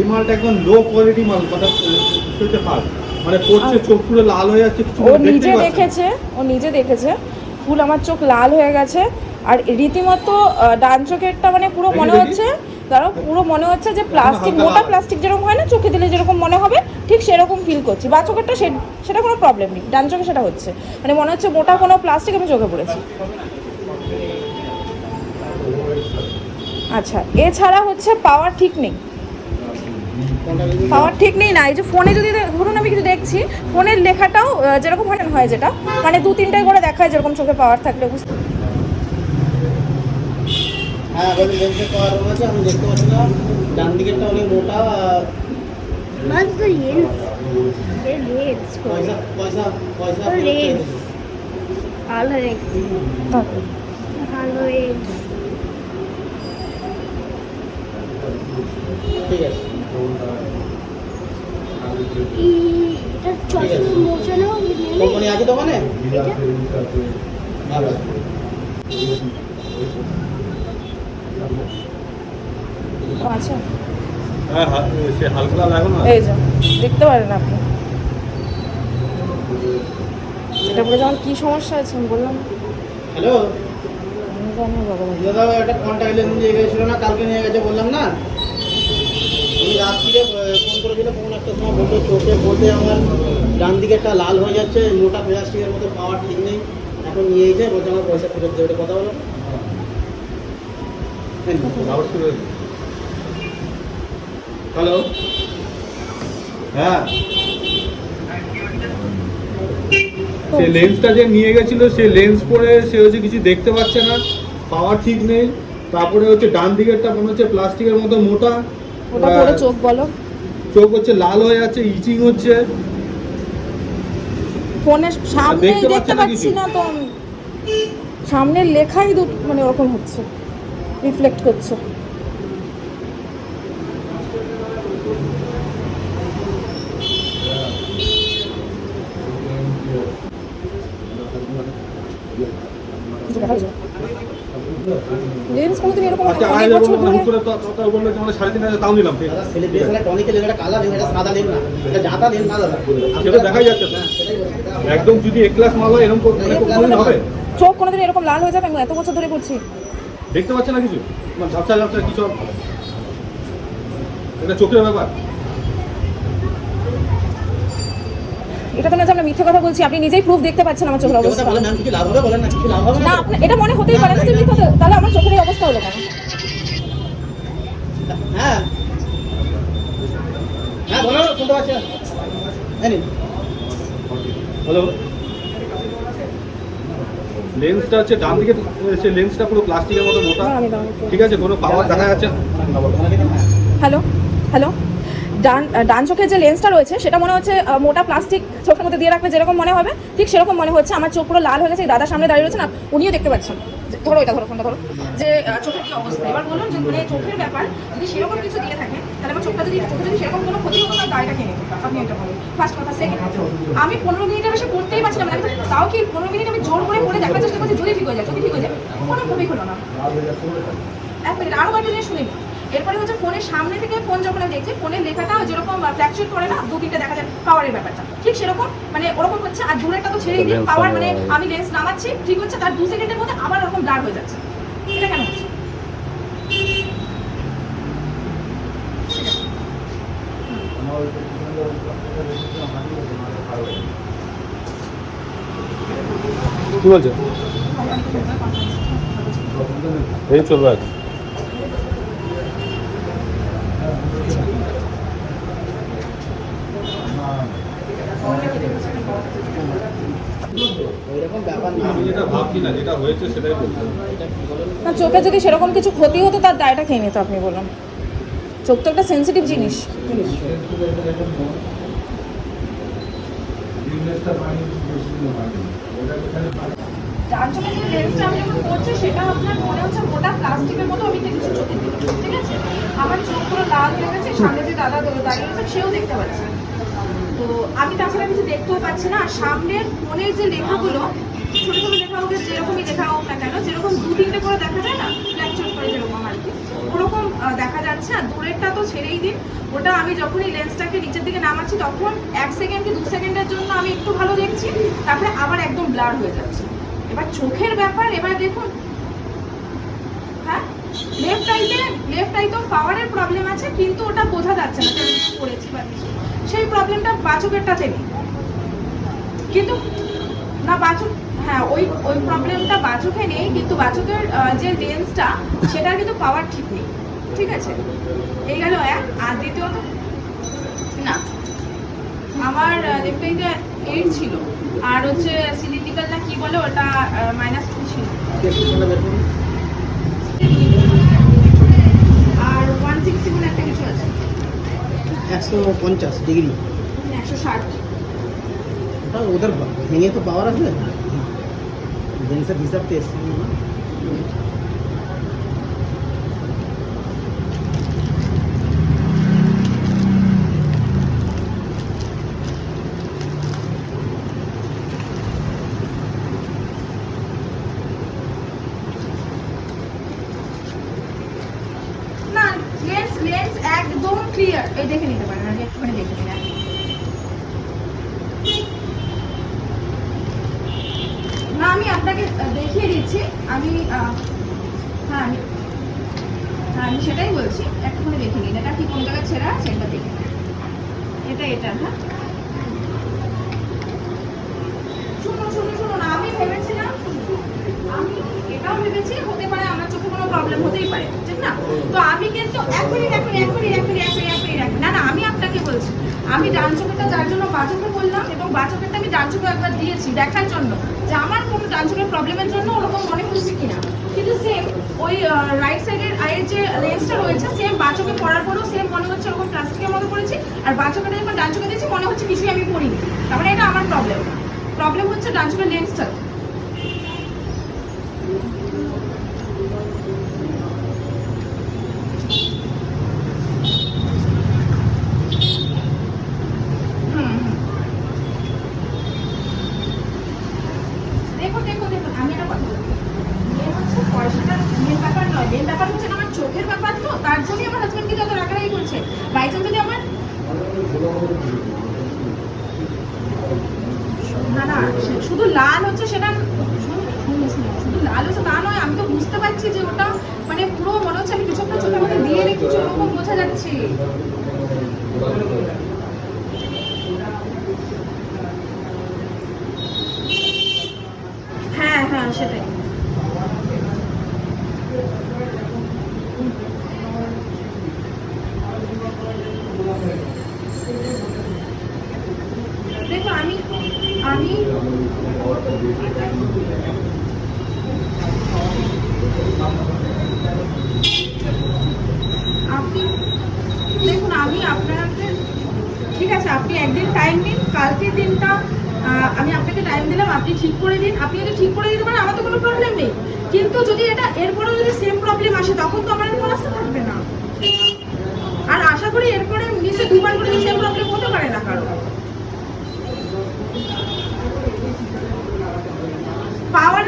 এই মালটা একদম লো কোয়ালিটি মাল কথা হচ্ছে ফার্স্ট মানে পড়ছে চোখ পুরো লাল হয়ে যাচ্ছে ও নিজে দেখেছে ও নিজে দেখেছে। ফুল আমার চোখ লাল হয়ে গেছে। আর রীতিমতো ডান চোখেরটা মানে পুরো মনে হচ্ছে ধরো পুরো মনে হচ্ছে যে প্লাস্টিক মোটা প্লাস্টিক যেরকম হয় না চোখে দিলে যেরকম মনে হবে ঠিক সেরকম ফিল করছি। বা চোখেরটা সেটা কোনো প্রবলেম নেই ডান চোখে সেটা হচ্ছে। মানে মনে হচ্ছে মোটা কোনো প্লাস্টিক আমি চোখে পড়েছি। আচ্ছা এছাড়া হচ্ছে পাওয়ার ঠিক নেই। পাওয়ার ঠিক নেই না এই যে ফোনে যদি ধরুন আমি কিছু দেখছি ফোনের লেখাটাও যেরকম হয় না হয় যেটা মানে দু তিনটায় করে দেখায় যেরকম চোখে পাওয়ার থাকলে বুঝতে হ্যাঁ আমাদের লেন্সের পাওয়ার রয়েছে আমি দেখতে পাচ্ছি না ডান দিকেরটা অনেক মোটা আর What's the lens? পয়সা পয়সা পয়সা ফেরত red. চাই দিবি। ভালো দেখছি ভালো red. ঠিক আছে কোম্পানি আছে দোকানে ভালো আচ্ছা দেখতে পারেন আপনি। এটা পরে যেমন কি সমস্যা আছে আমি বললাম হ্যালো দাদা একটা কন্ট্যাক্ট লেন্স নিয়ে গেছিল না? কালকে নিয়ে গেছে বললাম না? একটা সময় বলতো চোখে বলতে আমার ডান দিকেরটা লাল হয়ে যাচ্ছে মোটা প্লাস্টিকের মতো পাওয়ার ঠিক নেই। এখন নিয়ে এসে বলছে আমার পয়সা ফেরত দেবে এটা কথা বলো। হ্যালো হ্যাঁ সে লেন্সটা যে নিয়ে গেছিল সে লেন্স পরে সে হচ্ছে কিছু দেখতে পাচ্ছে না পাওয়ার ঠিক নেই। তারপরে হচ্ছে ডান দিকেরটা মনে হচ্ছে প্লাস্টিকের মতো মোটা। ওটা পরে চোখ বলো। চোখ হচ্ছে লাল হয়ে আছে ইচিং হচ্ছে। ফোনের সামনে দেখতে পাচ্ছে না তো আমি। সামনের লেখাই দু মানে ওরকম হচ্ছে রিফ্লেক্ট করছে লেন্স কোনোদিন এরকম আচ্ছা অনেক আয় বছর ধরে করে তো- তো- তো বলল যে আমরা সাড়ে তিন হাজার তাও নিলাম ঠিক দাদা আছে ছেলে বেশ টনিকের লেন্স এটা কালা লেন্স এটা সাদা লেন্স না। এটা জাতা লেন্স না দাদা। সেটা দেখাই যাচ্ছে তো। হ্যাঁ, সেটাই বলছি। একদম যদি এক ক্লাস মাল হয় এরকম করে- হবে? চোখ কোনোদিন এরকম লাল হয়ে যাবে? আমি এত বছর ধরে করছি দেখতে পাচ্ছে না কিছু? মানে ঝাপসা ঝাপসা কিছু এটা চোখের ব্যাপার। এটা তো না আমরা মিথ্যে কথা বলছি আপনি নিজেই প্রুফ দেখতে পাচ্ছেন আমার চোখের অবস্থা। না? কিছু না? না এটা মনে হতেই পারে না যে মিথ্যে তাহলে আমার চোখের অবস্থা হলো কেন হ্যাঁ হ্যাঁ নিন। হ্যালো লেন্সটা হচ্ছে ডান দিকে সে লেন্সটা পুরো প্লাস্টিকের মতো মোটা। ঠিক আছে কোনো পাওয়ার দেখা যাচ্ছে হ্যালো হ্যালো ডান ডান চোখের যে লেন্সটা রয়েছে, সেটা মনে হচ্ছে মোটা প্লাস্টিক চোখের মধ্যে দিয়ে রাখলে যেরকম মনে হবে, ঠিক সেরকম মনে হচ্ছে। আমার চোখ পুরো লাল হয়ে গেছে দাদার সামনে দাঁড়িয়ে রয়েছে না, উনিও দেখতে পাচ্ছেন। ধরো এটা, ধরো, ফোনটা ধরো, যে চোখের কি অবস্থা? এবার বলুন যে মানে চোখের ব্যাপার, যদি সেরকম কিছু দিয়ে থাকেন তাহলে আমার চোখটা যদি, চোখে যদি সেরকম কোনো ক্ষতি হতো তার গাড়িটা কিনে আপনি এটা বলুন। ফার্স্ট কথা সেকেন্ড আমি পনেরো মিনিটের বেশি করতেই পারছিলাম মানে আমি তাও কি পনেরো মিনিট আমি জোর করে পড়ে দেখার চেষ্টা করছি, যদি ঠিক হয়ে যায়, যদি ঠিক হয়ে যায়, কোনো খুবই হলো না। এক মিনিট, আরও কয়েকটা জিনিস শুনে নিই। এরপরে হচ্ছে ফোনের সামনে থেকে ফোন যখন আমি দেখছি ফোনের লেখাটা যেরকম ফ্ল্যাকচুয়েট করে না দু তিনটে দেখা যায় পাওয়ারের ব্যাপারটা। ঠিক সেরকম মানে ওরকম হচ্ছে, আর দূরেরটা তো ছেড়েই দিই পাওয়ার মানে আমি লেন্স নামাচ্ছি, ঠিক হচ্ছে, তার দু সেকেন্ডের মধ্যে আবার ওরকম ব্লার হয়ে যাচ্ছে। এটা কেন কি বলছে? এই চলবে এখন। ব্যাপার না। আমি যেটা ভাবছি না যেটা হয়েছে সেটাই বলছি। এটা কি বলেন? না চোখে যদি সেরকম কিছু ক্ষতি হতো তার দায়টা খেয়ে নিত আপনি বলুন। চোখ তো একটা সেন্সিটিভ জিনিস। ডান চোখে যে লেন্সটা আমি যখন পড়ছি সেটা আপনার মনে হচ্ছে মোটা প্লাস্টিকের মতো আমি দেখছি চোখের দিকে। ঠিক আছে? আমার চোখ পুরো লাল হয়ে গেছে সামনে যে দাদা দাঁড়িয়ে রয়েছে সেও দেখতে পাচ্ছে। তো আমি তাছাড়া কিছু দেখতেও পাচ্ছি না। আর সামনের ফোনের যে লেখাগুলো, ছোট ছোট লেখা হোক যেরকমই লেখা হোক না কেন, যেরকম দু তিনটে করে দেখা যায় না ফ্ল্যাকচার করে যেরকম আর কি। ওরকম দেখা যাচ্ছে। আর দূরেরটা তো ছেড়েই দিন। ওটা আমি যখনই লেন্সটাকে নিচের দিকে নামাচ্ছি, তখন এক সেকেন্ড কি দু সেকেন্ডের জন্য আমি একটু ভালো দেখছি, তারপরে আবার একদম ব্লার হয়ে যাচ্ছে। এবার চোখের ব্যাপার, এবার দেখুন। হ্যাঁ? লেফট আইতে লেফট আইতেও পাওয়ারের প্রবলেম আছে, কিন্তু ওটা বোঝা যাচ্ছে না করেছি বা কিছু। সেই প্রবলেমটা বাচকেরটাতে নেই। কিন্তু, না, বাচক হ্যাঁ ওই ওই প্রবলেমটা বাচকে নেই, কিন্তু বাচকের যে রেঞ্জটা, সেটার কিন্তু পাওয়ার ঠিক নেই। ঠিক আছে? এই গেল এক। আর দ্বিতীয়ত, না, আমার লেফট আইতে এইট ছিল। আর হচ্ছে সিলিন্ডিক্যাল না কি বলে, ওটা মাইনাস টু ছিল। একশো পঞ্চাশ ডিগ্রি একশো ষাট ওটা ওদের ভেঙে তো পাওয়ার আছে জিনিসের হিসাব তো এসছে একদম ক্লিয়ার এই দেখে নিতে পারেন আগে একটুখানি দেখে আগে। না, আমি আপনাকে দেখিয়ে দিচ্ছি। আমি হ্যাঁ হ্যাঁ আমি সেটাই বলছি। একটুখানি দেখে নিন। এটা কি কোন জায়গায় ছেঁড়া আছে? এটা দেখে। এটা এটা হ্যাঁ। শুনুন শুনুন শুনুন, আমি আমি এটাও ভেবেছি হতে পারে, আমার চোখে কোনো প্রবলেম হতেই পারে, ঠিক না? তো আমি কিন্তু এখনই এক মিনিট এক মিনিট এক মিনিট না না, আমি আপনাকে বলছি, আমি ডান চোখেটা যার জন্য বাচকে বললাম এবং বাচকেরটা আমি ডান চোখে একবার দিয়েছি দেখার জন্য যে আমার কোনো ডান চোখের প্রবলেমের জন্য ওরকম মনে হচ্ছে কিনা। কিন্তু সেম ওই রাইট সাইডের আয়ের যে লেন্সটা রয়েছে সেম বাচকে পড়ার পরেও সেম মনে হচ্ছে ওরকম প্লাস্টিকের মতো পড়েছি আর বাচকেটা যখন ডান চোখে দিয়েছি মনে হচ্ছে কিছুই আমি পড়িনি। তার মানে এটা আমার প্রবলেম প্রবলেম হচ্ছে ডান চোখের লেন্সটা হুম, হুম। দেখুন দেখুন দেখুন আমি একটা কথা বলি মেন হচ্ছে পয়সাটা মেন ব্যাপার নয় মেন ব্যাপার হচ্ছে আমার চোখের ব্যাপার তো তার জন্যই আমার হাজব্যান্ডকে যত রাগারাগি করছে বাই চান্স যদি আমার না না সে- শুধু লাল হচ্ছে সেটা শুধু লাল হচ্ছে তা নয়, আমি তো বুঝতে পারছি যে ওটা মানে পুরো মনে হচ্ছে আমি কিছু একটা চোখের মধ্যে দিয়ে রেখেছি ওরকম বোঝা যাচ্ছে। হ্যাঁ হ্যাঁ সেটাই দেখো আমি আমি আপনি দেখুন আমি আপনাকে ঠিক আছে আপনি একদিন টাইম দিন কালকে দিনটা আমি আপনাকে টাইম দিলাম, আপনি ঠিক করে দিন। আপনি যদি ঠিক করে দিতে পারেন, আমার তো কোনো প্রবলেম নেই। কিন্তু যদি এটা এরপরেও যদি সেম প্রবলেম আসে, তখন তো আমার কোনো রাস্তা থাকবে না। আর আশা করি এরপরে নিচে দুবার করে সেম প্রবলেম হতে পারে না কারও। পাওয়ার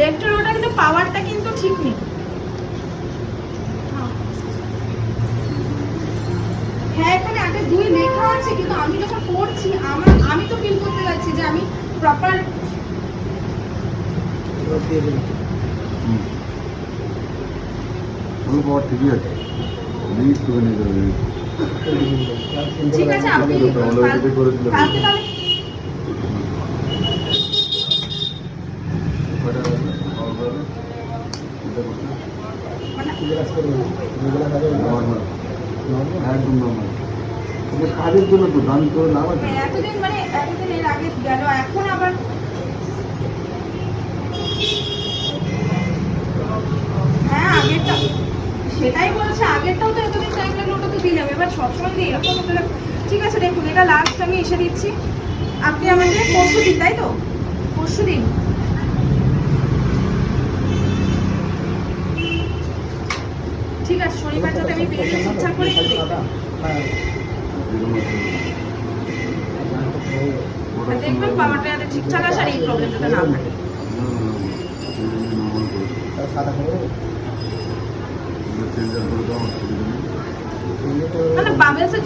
লেফটের ওটা কিন্তু পাওয়ারটা কিন্তু ঠিক নেই। হ্যাঁ। হ্যাঁ এখানে আগে দুই লেখা আছে কিন্তু আমি যখন পড়ছি আমার আমি তো ফিল করতে পারছি যে আমি প্রপার ঠিক আছে আপনি কালকে তাহলে একদম নর্মাল কাজের জন্য তো দান করে লাভ এতদিন মানে এতদিন এর আগে গেল এখন আবার হ্যাঁ আগেরটা সেটাই বলছে আগেরটাও তো এতদিন টাইম লাগল ওটা তো দিলাম এবার সবসময় যদি এরকম ঠিক আছে দেখুন এটা লাস্ট আমি এসে দিচ্ছি। আপনি আমাদের পরশু দিন তাই তো? পরশু দিন ঠিক আছে, শনিবার যাতে আমি যাই ঠিকঠাক করে দেখবেন। পাওয়ারটা যাতে ঠিকঠাক আসে আর এই প্রবলেম যাতে না থাকে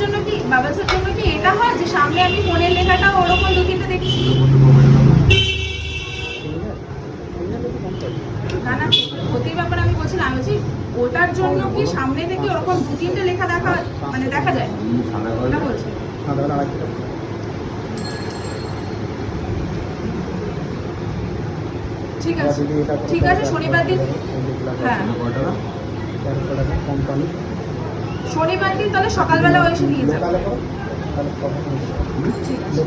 জন্য কি জন্য কি এটা হয় যে সামনে আমি ফোনের ওরকম না না আমি বলছিলাম ওটার জন্য কি সামনে থেকে ওরকম দু তিনটে লেখা দেখা মানে দেখা যায়? বলছি। ঠিক আছে। ঠিক আছে শনিবার দিন। হ্যাঁ। শনিবার দিন তাহলে সকালবেলা এসে দিয়ে যাবে। ঠিক আছে।